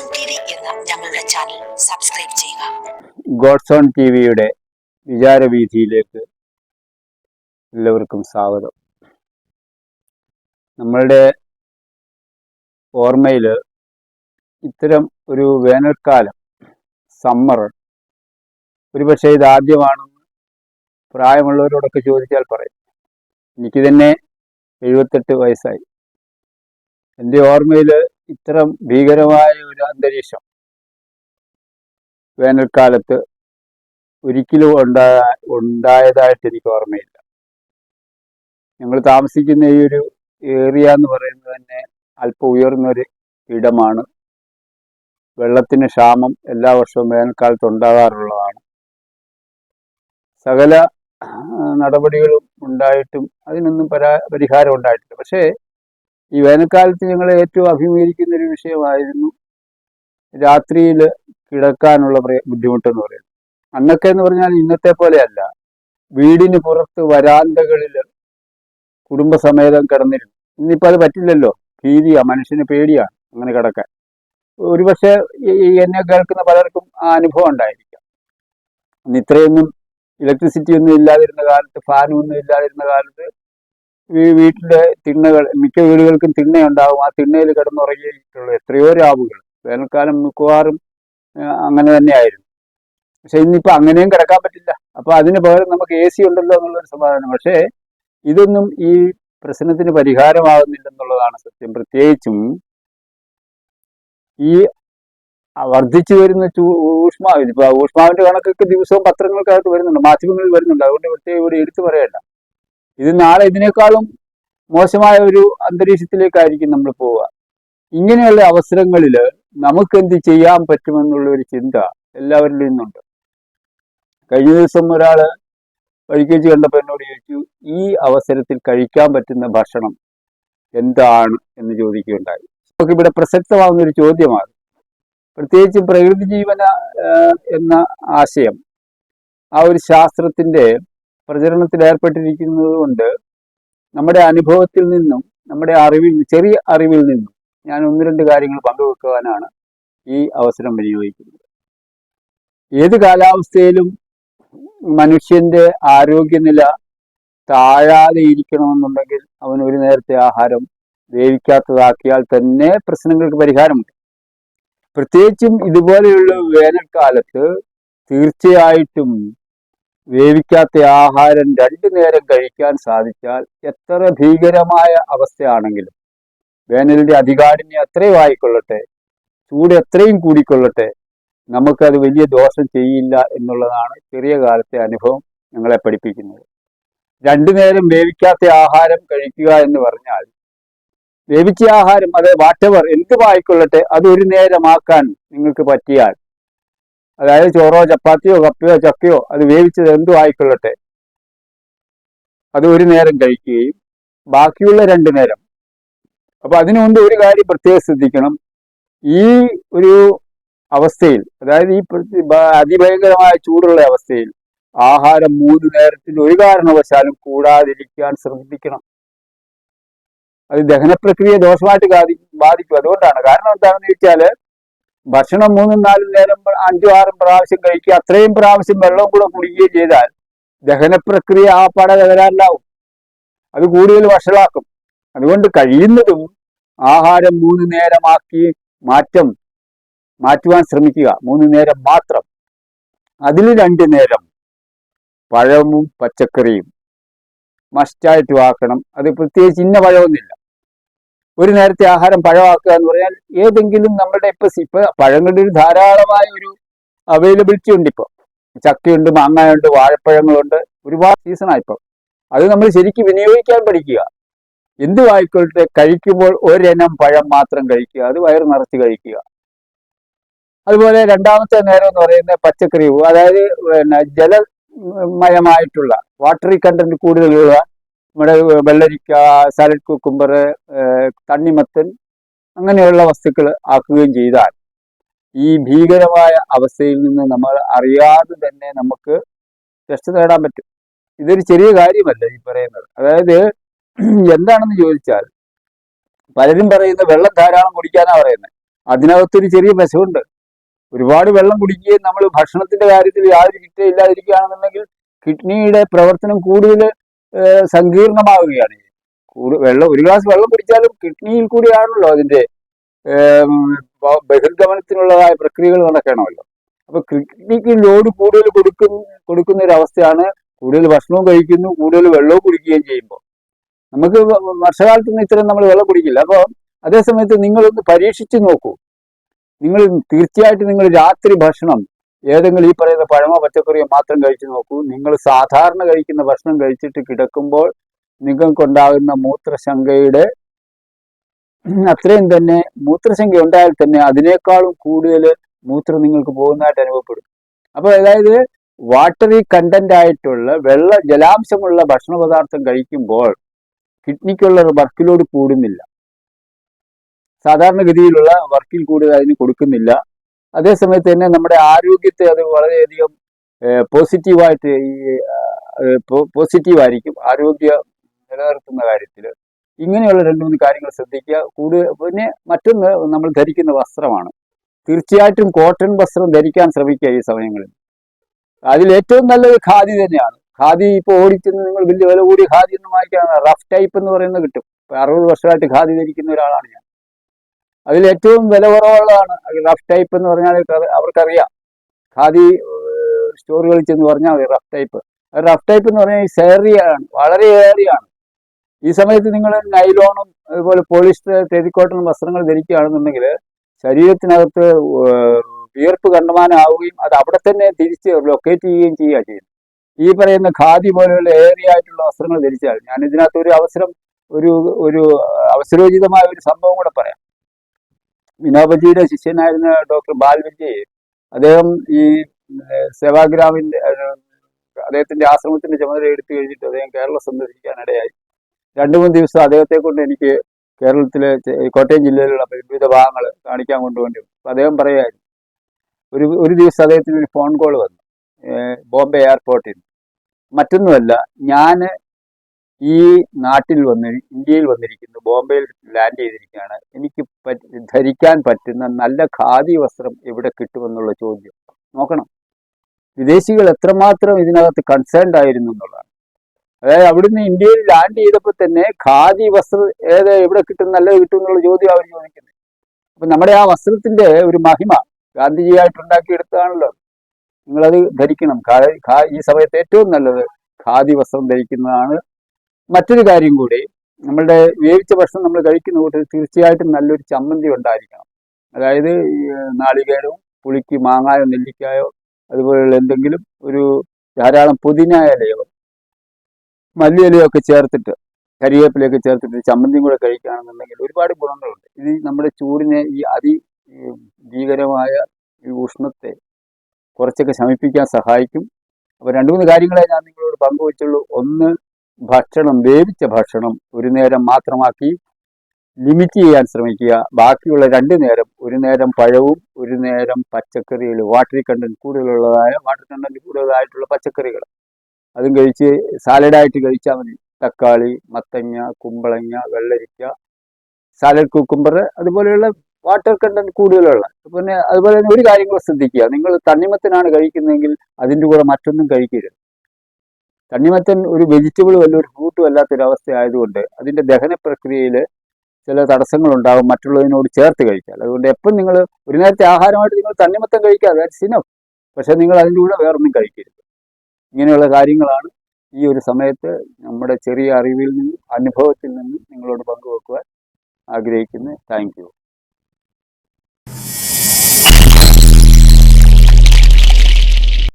God's own T ഞങ്ങളുടെ channel subscribe ചെയ്യുക. God's own വിയുടെ വിചാരവീതിയിലേക്ക് എല്ലാവർക്കും സ്വാഗതം. നമ്മളുടെ ഓർമ്മയിൽ ഇത്തരം ഒരു വേനൽക്കാലം സമ്മർ ഒരുപക്ഷെ ഇത് ആദ്യമാണെന്ന് പ്രായമുള്ളവരോടൊക്കെ ചോദിച്ചാൽ പറയും. എനിക്ക് തന്നെ എഴുപത്തെട്ട് വയസ്സായി. എന്റെ ഓർമ്മയിൽ ഇത്തരം ഭീകരമായ ഒരു അന്തരീക്ഷം വേനൽക്കാലത്ത് ഒരിക്കലും ഉണ്ടായ ഉണ്ടായതായിട്ട് എനിക്ക് ഓർമ്മയില്ല. ഞങ്ങൾ താമസിക്കുന്ന ഈ ഒരു ഏരിയ എന്ന് പറയുന്നത് തന്നെ അല്പം ഉയർന്നൊരു ഇടമാണ്. വെള്ളത്തിന് ക്ഷാമം എല്ലാ വർഷവും വേനൽക്കാലത്ത് ഉണ്ടാകാറുള്ളതാണ്. സകല നടപടികളും ഉണ്ടായിട്ടും അതിനൊന്നും പരാ പരിഹാരം ഉണ്ടായിട്ടില്ല. പക്ഷേ ഈ വേനൽക്കാലത്ത് ഞങ്ങൾ ഏറ്റവും അഭിമുഖീകരിക്കുന്ന ഒരു വിഷയമായിരുന്നു രാത്രിയിൽ കിടക്കാനുള്ള ബുദ്ധിമുട്ടെന്ന് പറയുന്നത്. അന്നൊക്കെ എന്ന് പറഞ്ഞാൽ ഇന്നത്തെ പോലെയല്ല. വീടിന് പുറത്ത് വരാന്തകളിൽ കുടുംബസമേതം കിടന്നിരുന്നു. ഇന്നിപ്പോൾ അത് പറ്റില്ലല്ലോ. ഭീതിയാ മനുഷ്യന് പേടിയാണ് അങ്ങനെ കിടക്കാൻ. ഒരുപക്ഷെ എന്നെ കേൾക്കുന്ന പലർക്കും ആ അനുഭവം ഉണ്ടായിരിക്കാം. അന്ന് ഇത്രയൊന്നും ഇലക്ട്രിസിറ്റി ഒന്നും ഇല്ലാതിരുന്ന കാലത്ത് ഫാനും ഒന്നും ഇല്ലാതിരുന്ന കാലത്ത് വീട്ടിലെ തിണ്ണകൾ മിക്ക വീടുകൾക്കും തിണ്ണയുണ്ടാകും ആ തിണ്ണയിൽ കിടന്നുറങ്ങിയിട്ടുള്ള എത്രയോ രാവുകൾ. വേനൽക്കാലം മിക്കവാറും അങ്ങനെ തന്നെയായിരുന്നു. പക്ഷെ ഇന്നിപ്പോ അങ്ങനെയും കിടക്കാൻ പറ്റില്ല. അപ്പൊ അതിന് പകരം നമുക്ക് എ സി ഉണ്ടല്ലോ എന്നുള്ളൊരു സമാധാനം. പക്ഷേ ഇതൊന്നും ഈ പ്രശ്നത്തിന് പരിഹാരമാകുന്നില്ലെന്നുള്ളതാണ് സത്യം. പ്രത്യേകിച്ചും ഈ വർദ്ധിച്ചു വരുന്ന ഊഷ്മാവിന് ഊഷ്മാവ് ഇപ്പൊ ഊഷ്മാവിന്റെ കണക്കൊക്കെ ദിവസവും പത്രങ്ങൾക്കകത്ത് വരുന്നുണ്ട്. മാധ്യമങ്ങളിൽ വരുന്നുണ്ട്. അതുകൊണ്ട് പ്രത്യേകം ഇവിടെ എടുത്തു പറയണ്ട. ഇത് നാളെ ഇതിനേക്കാളും മോശമായ ഒരു അന്തരീക്ഷത്തിലേക്കായിരിക്കും നമ്മൾ പോവുക. ഇങ്ങനെയുള്ള അവസരങ്ങളിൽ നമുക്ക് എന്ത് ചെയ്യാൻ പറ്റുമെന്നുള്ള ഒരു ചിന്ത എല്ലാവരിലും ഇന്നുണ്ട് കഴിഞ്ഞ ദിവസം ഒരാൾ കഴിക്കേച്ച് കണ്ടപ്പോൾ എന്നോട് ചോദിച്ചു ഈ അവസരത്തിൽ കഴിക്കാൻ പറ്റുന്ന ഭക്ഷണം എന്താണ്? എന്ന് ചോദിക്കുകയുണ്ടായി. നമുക്കിവിടെ പ്രസക്തമാകുന്ന ഒരു ചോദ്യമാണ്. പ്രത്യേകിച്ച് പ്രകൃതി ജീവന എന്ന ആശയം ആ ഒരു ശാസ്ത്രത്തിന്റെ പ്രചരണത്തിൽ ഏർപ്പെട്ടിരിക്കുന്നത് കൊണ്ട് നമ്മുടെ അനുഭവത്തിൽ നിന്നും നമ്മുടെ അറിവിൽ ചെറിയ അറിവിൽ നിന്നും ഞാൻ ഒന്ന് രണ്ട് കാര്യങ്ങൾ പങ്കുവെക്കുവാനാണ് ഈ അവസരം വിനിയോഗിക്കുന്നത്. ഏത് കാലാവസ്ഥയിലും മനുഷ്യന്റെ ആരോഗ്യനില താഴാതെ ഇരിക്കണമെന്നുണ്ടെങ്കിൽ അവൻ ഒരു നേരത്തെ ആഹാരം വേവിക്കാത്തതാക്കിയാൽ തന്നെ പ്രശ്നങ്ങൾക്ക് പരിഹാരമുണ്ട്. പ്രത്യേകിച്ചും ഇതുപോലെയുള്ള വേനൽക്കാലത്ത് തീർച്ചയായിട്ടും വേവിക്കാത്ത ആഹാരം രണ്ടു നേരം കഴിക്കാൻ സാധിച്ചാൽ എത്ര ഭീകരമായ അവസ്ഥയാണെങ്കിലും വേനലിന്റെ അധികാരിനെ അത്രയും ആയിക്കൊള്ളട്ടെ ചൂട് എത്രയും കൂടിക്കൊള്ളട്ടെ നമുക്കത് വലിയ ദോഷം ചെയ്യില്ല എന്നുള്ളതാണ് ചെറിയ കാലത്തെ അനുഭവം ഞങ്ങളെ പഠിപ്പിക്കുന്നത്. രണ്ടു നേരം വേവിക്കാത്ത ആഹാരം കഴിക്കുക എന്ന് പറഞ്ഞാൽ വേവിച്ച ആഹാരം അത് വാട്ടവർ എന്തുമായിക്കൊള്ളട്ടെ അത് ഒരു നേരമാക്കാൻ നിങ്ങൾക്ക് പറ്റിയാൽ അതായത് ചോറോ ചപ്പാത്തിയോ കപ്പയോ ചക്കയോ അത് വേവിച്ചത് എന്തോ ആയിക്കൊള്ളട്ടെ. അത് ഒരു നേരം കഴിക്കുകയും ബാക്കിയുള്ള രണ്ടു നേരം. അപ്പൊ അതിനു മുമ്പ് ഒരു കാര്യം പ്രത്യേകം ശ്രദ്ധിക്കണം. ഈ ഒരു അവസ്ഥയിൽ അതായത് ഈ അതിഭയങ്കരമായ ചൂടുള്ള അവസ്ഥയിൽ ആഹാരം മൂന്ന് നേരത്തിൽ ഒരു കാരണവശാലും കൂടാതിരിക്കാൻ ശ്രദ്ധിക്കണം അത് ദഹന പ്രക്രിയ ദോഷമായിട്ട് ബാധി- ബാധിക്കും. അതുകൊണ്ടാണ്. കാരണം എന്താണെന്ന് ചോദിച്ചാൽ ഭക്ഷണം മൂന്നും നാലും നേരം അഞ്ചും ആറും പ്രാവശ്യം കഴിക്കുക അത്രയും പ്രാവശ്യം വെള്ളം കൂടെ കുടിക്കുകയും ചെയ്താൽ ദഹന പ്രക്രിയ ആ പട തകരാറിലാവും. അത് കൂടുതൽ വഷളാക്കും. അതുകൊണ്ട് കഴിയുന്നതും ആഹാരം മൂന്ന് നേരമാക്കി മാറ്റം മാറ്റുവാൻ ശ്രമിക്കുക. മൂന്ന് നേരം മാത്രം. അതിൽ രണ്ട് നേരം പഴവും പച്ചക്കറിയും മസ്റ്റായിട്ടും ആക്കണം. അത് പ്രത്യേകിച്ച് ഇന്ന പഴമൊന്നുമില്ല. ഒരു നേരത്തെ ആഹാരം പഴമാക്കുക എന്ന് പറഞ്ഞാൽ ഏതെങ്കിലും നമ്മുടെ ഇപ്പൊ ഇപ്പൊ പഴങ്ങളുടെ ഒരു ധാരാളമായ ഒരു അവൈലബിലിറ്റി ഉണ്ട് ഇപ്പൊ. ചക്കയുണ്ട് മാങ്ങയുണ്ട് വാഴപ്പഴങ്ങളുണ്ട് ഒരുപാട് സീസണാണ് ഇപ്പൊ. അത് നമ്മൾ ശരിക്കും വിനിയോഗിക്കാൻ പഠിക്കുക. എന്തു ആയിക്കോട്ടെ കഴിക്കുമ്പോൾ ഒരെണ്ണം പഴം മാത്രം കഴിക്കുക. അത് വയറ് നിറച്ച് കഴിക്കുക. അതുപോലെ രണ്ടാമത്തെ നേരം എന്ന് പറയുന്നത് പച്ചക്കറി അതായത് പിന്നെ ജലമയമായിട്ടുള്ള വാട്ടറി കണ്ടന്റ് കൂടുതലുള്ള നമ്മുടെ വെള്ളരിക്ക സാലഡ് കുക്കുംബർ തണ്ണിമത്തൻ അങ്ങനെയുള്ള വസ്തുക്കൾ ആക്കുകയും ചെയ്താൽ ഈ ഭീകരമായ അവസ്ഥയിൽ നിന്ന് നമ്മൾ അറിയാതെ തന്നെ നമുക്ക് രക്ഷ നേടാൻ പറ്റും. ഇതൊരു ചെറിയ കാര്യമല്ല ഈ പറയുന്നത്. അതായത് എന്താണെന്ന് ചോദിച്ചാൽ പലരും പറയുന്ന വെള്ളം ധാരാളം കുടിക്കാനാ പറയുന്നത്. അതിനകത്തൊരു ചെറിയ വശമുണ്ട്. ഒരുപാട് വെള്ളം കുടിക്കുകയും നമ്മൾ ഭക്ഷണത്തിന്റെ കാര്യത്തിൽ യാതൊരു ചിട്ടയില്ലാതിരിക്കുകയാണെന്നുണ്ടെങ്കിൽ കിഡ്നിയുടെ പ്രവർത്തനം കൂടുതൽ സങ്കീർണമാവുകയാണ്. വെള്ളം ഒരു ഗ്ലാസ് വെള്ളം കുടിച്ചാലും കിഡ്നിയിൽ കൂടിയാണല്ലോ അതിന്റെ ബഹിർഗമനത്തിനുള്ളതായ പ്രക്രിയകൾ നടക്കണമല്ലോ. അപ്പൊ കിഡ്നിക്ക് ലോഡ് കൂടുതൽ കൊടുക്കും കൊടുക്കുന്ന ഒരു അവസ്ഥയാണ് കൂടുതൽ ഭക്ഷണവും കഴിക്കുന്നു കൂടുതൽ വെള്ളവും കുടിക്കുകയും ചെയ്യുമ്പോൾ നമുക്ക് വർഷകാലത്ത് വർഷകാലത്തൊന്നും ഇത്രയും നമ്മൾ വെള്ളം കുടിക്കില്ല. അപ്പോൾ അതേസമയത്ത് നിങ്ങളൊന്ന് പരീക്ഷിച്ച് നോക്കൂ. നിങ്ങൾ തീർച്ചയായിട്ടും നിങ്ങൾ രാത്രി ഭക്ഷണം ഏതെങ്കിലും ഈ പറയുന്ന പഴമോ പച്ചക്കറിയോ മാത്രം കഴിച്ചു നോക്കൂ. നിങ്ങൾ സാധാരണ കഴിക്കുന്ന ഭക്ഷണം കഴിച്ചിട്ട് കിടക്കുമ്പോൾ നിങ്ങൾക്കുണ്ടാകുന്ന മൂത്രശങ്കയുടെ അത്രയും തന്നെ മൂത്രശങ്ക ഉണ്ടായാൽ തന്നെ അതിനേക്കാളും കൂടുതൽ മൂത്രം നിങ്ങൾക്ക് പോകുന്നതായിട്ട് അനുഭവപ്പെടും. അപ്പോൾ അതായത് വാട്ടറി കണ്ടന്റ് ആയിട്ടുള്ള വെള്ള ജലാംശമുള്ള ഭക്ഷണ പദാർത്ഥം കഴിക്കുമ്പോൾ കിഡ്നിക്കുള്ള വർക്ക് ലോഡ് കൂടുന്നില്ല. സാധാരണഗതിയിലുള്ള വർക്കിൽ കൂടുതൽ അതിന് കൊടുക്കുന്നില്ല. അതേസമയത്ത് തന്നെ നമ്മുടെ ആരോഗ്യത്തെ അത് വളരെയധികം പോസിറ്റീവായിട്ട് ഈ പോസിറ്റീവായിരിക്കും. ആരോഗ്യ നിലനിർത്തുന്ന കാര്യത്തിൽ. ഇങ്ങനെയുള്ള രണ്ട് മൂന്ന് കാര്യങ്ങൾ ശ്രദ്ധിക്കുക. കൂടുതൽ പിന്നെ മറ്റൊന്ന് നമ്മൾ ധരിക്കുന്ന വസ്ത്രമാണ്. തീർച്ചയായിട്ടും കോട്ടൺ വസ്ത്രം ധരിക്കാൻ ശ്രമിക്കുക ഈ സമയങ്ങളിൽ. അതിൽ ഏറ്റവും നല്ലത് ഖാദി തന്നെയാണ്. ഖാദി ഇപ്പോൾ ഓടിച്ചെന്ന് നിങ്ങൾ വലിയ വില കൂടി ഖാദി ഒന്നും വാങ്ങിക്കാൻ റഫ് ടൈപ്പ് എന്ന് പറയുന്നത് കിട്ടും. അറുപത് വർഷമായിട്ട് ഖാദി ധരിക്കുന്ന ഒരാളാണ് ഞാൻ. അതിൽ ഏറ്റവും വില കുറവുള്ളതാണ് റഫ് ടൈപ്പ് എന്ന് പറഞ്ഞാൽ അവർക്ക് അവർക്കറിയാം. ഖാദി സ്റ്റോറുകളിൽ ചെന്ന് പറഞ്ഞാൽ മതി റഫ് ടൈപ്പ് റഫ് ടൈപ്പ് എന്ന് പറഞ്ഞാൽ സേറിയാണ് വളരെ ഏറിയാണ് ഈ സമയത്ത് നിങ്ങൾ നൈലോണും അതുപോലെ പോളിസ്റ്റർ ടെരിക്കോട്ടൺ വസ്ത്രങ്ങൾ ധരിക്കുകയാണെന്നുണ്ടെങ്കിൽ ശരീരത്തിനകത്ത് വിയർപ്പ് കണ്ടമാനാവുകയും അത് അവിടെ തന്നെ തിരിച്ച് ലൊക്കേറ്റ് ചെയ്യുകയും ചെയ്യുക ചെയ്യും ഈ പറയുന്ന ഖാദി പോലെയുള്ള ഏറിയ ആയിട്ടുള്ള വസ്ത്രങ്ങൾ ധരിച്ചാൽ ഞാൻ ഇതിനകത്ത് ഒരു അവസരം ഒരു ഒരു അവസരോചിതമായ ഒരു സംഭവം കൂടെ പറയാം. വിനോബജിയുടെ ശിഷ്യനായിരുന്ന ഡോക്ടർ ബാൽവിജി അദ്ദേഹം ഈ സേവാഗ്രാമിന്റെ അദ്ദേഹത്തിന്റെ ആശ്രമത്തിന്റെ ചുമതല എടുത്തു കഴിഞ്ഞിട്ട് അദ്ദേഹം കേരളം സന്ദർശിക്കാനിടയായി രണ്ടു മൂന്ന് ദിവസം അദ്ദേഹത്തെ കൊണ്ട് എനിക്ക് കേരളത്തിലെ കോട്ടയം ജില്ലയിലുള്ള വിവിധ ഭാഗങ്ങൾ കാണിക്കാൻ കൊണ്ടുവേണ്ടി അദ്ദേഹം പറയുമായിരുന്നു ഒരു ഒരു ദിവസം അദ്ദേഹത്തിന് ഒരു ഫോൺ കോൾ വന്നു ബോംബെ എയർപോർട്ടിൽ. മറ്റൊന്നുമല്ല ഞാൻ ഈ നാട്ടിൽ വന്ന് ഇന്ത്യയിൽ വന്നിരിക്കുന്നു ബോംബെയിൽ ലാൻഡ് ചെയ്തിരിക്കുകയാണ്. എനിക്ക് ധരിക്കാൻ പറ്റുന്ന നല്ല ഖാദി വസ്ത്രം എവിടെ കിട്ടുമെന്നുള്ള ചോദ്യം. നോക്കണം. വിദേശികൾ എത്രമാത്രം ഇതിനകത്ത് കൺസേൺഡ് ആയിരുന്നു എന്നുള്ളതാണ്. അതായത് അവിടുന്ന് ഇന്ത്യയിൽ ലാൻഡ് ചെയ്തപ്പോൾ തന്നെ ഖാദി വസ്ത്രം ഏത് എവിടെ കിട്ടും നല്ലത് കിട്ടും എന്നുള്ള ചോദ്യം അവർ ചോദിക്കുന്നത്. അപ്പൊ നമ്മുടെ ആ വസ്ത്രത്തിന്റെ ഒരു മഹിമ ഗാന്ധിജിയായിട്ട് ഉണ്ടാക്കിയെടുത്തതാണല്ലോ നിങ്ങളത് ധരിക്കണം. ഈ സമയത്ത് ഏറ്റവും നല്ലത് ഖാദി വസ്ത്രം ധരിക്കുന്നതാണ് മറ്റൊരു കാര്യം കൂടി നമ്മളുടെ വേവിച്ച ഭക്ഷണം നമ്മൾ കഴിക്കുന്ന കൂട്ടത്തിൽ തീർച്ചയായിട്ടും നല്ലൊരു ചമ്മന്തി ഉണ്ടായിരിക്കണം. അതായത് നാളികേരവും പുളിക്ക് മാങ്ങായോ നെല്ലിക്കായോ അതുപോലെയുള്ള എന്തെങ്കിലും ഒരു ധാരാളം പുതിന ഇലയോ മല്ലി ഇലയോ ഒക്കെ ചേർത്തിട്ട് കരിവേപ്പിലയൊക്കെ ചേർത്തിട്ട് ചമ്മന്തിയും കൂടെ കഴിക്കുകയാണെന്നുണ്ടെങ്കിൽ ഒരുപാട് ഗുണങ്ങളുണ്ട്. ഇത് നമ്മുടെ ചൂടിനെ ഈ അതി ഭീകരമായ ഈ ഉഷ്ണത്തെ കുറച്ചൊക്കെ ശമിപ്പിക്കാൻ സഹായിക്കും. അപ്പോൾ രണ്ട് മൂന്ന് കാര്യങ്ങളെ ഞാൻ നിങ്ങളോട് പങ്കുവച്ചുള്ളൂ. ഒന്ന് ഭക്ഷണം വേവിച്ച ഭക്ഷണം ഒരു നേരം മാത്രമാക്കി ലിമിറ്റ് ചെയ്യാൻ ശ്രമിക്കുക. ബാക്കിയുള്ള രണ്ട് നേരം ഒരു നേരം പഴവും ഒരു നേരം പച്ചക്കറികൾ വാട്ടറി കണ്ടന്റ് കൂടുതലുള്ളതായ വാട്ടർ കണ്ടന്റ് കൂടുതലായിട്ടുള്ള പച്ചക്കറികൾ. അതും കഴിച്ച് സാലഡായിട്ട് കഴിച്ചാൽ മതി. തക്കാളി മത്തങ്ങ കുമ്പളങ്ങ വെള്ളരിക്ക സാലഡ് കുക്കുംബർ അതുപോലെയുള്ള വാട്ടർ കണ്ടന്റ് കൂടുതലുള്ള. പിന്നെ അതുപോലെ തന്നെ ഒരു കാര്യങ്ങൾ ശ്രദ്ധിക്കുക. നിങ്ങൾ തണ്ണിമത്തനാണ് കഴിക്കുന്നതെങ്കിൽ അതിന്റെ കൂടെ മറ്റൊന്നും കഴിക്കരുത്. തണ്ണിമത്തൻ ഒരു വെജിറ്റബിളും അല്ല ഒരു ഫ്രൂട്ടും അല്ലാത്തൊരു അവസ്ഥ ആയതുകൊണ്ട് അതിന്റെ ദഹന പ്രക്രിയയിൽ ചില തടസ്സങ്ങൾ ഉണ്ടാകും മറ്റുള്ളതിനോട് ചേർത്ത് കഴിച്ചാൽ. അതുകൊണ്ട് എപ്പം നിങ്ങൾ ഒരു നേരത്തെ ആഹാരമായിട്ട് നിങ്ങൾ തണ്ണിമത്തൻ കഴിക്കുക ദാറ്റ്സ് ഇനഫ് പക്ഷേ നിങ്ങൾ അതിന്റെ കൂടെ വേറൊന്നും കഴിക്കരുത്. ഇങ്ങനെയുള്ള കാര്യങ്ങളാണ് ഈ ഒരു സമയത്ത് നമ്മുടെ ചെറിയ അറിവിൽ നിന്നും അനുഭവത്തിൽ നിന്നും നിങ്ങളോട് പങ്കുവെക്കുവാൻ ആഗ്രഹിക്കുന്നത് താങ്ക് യു.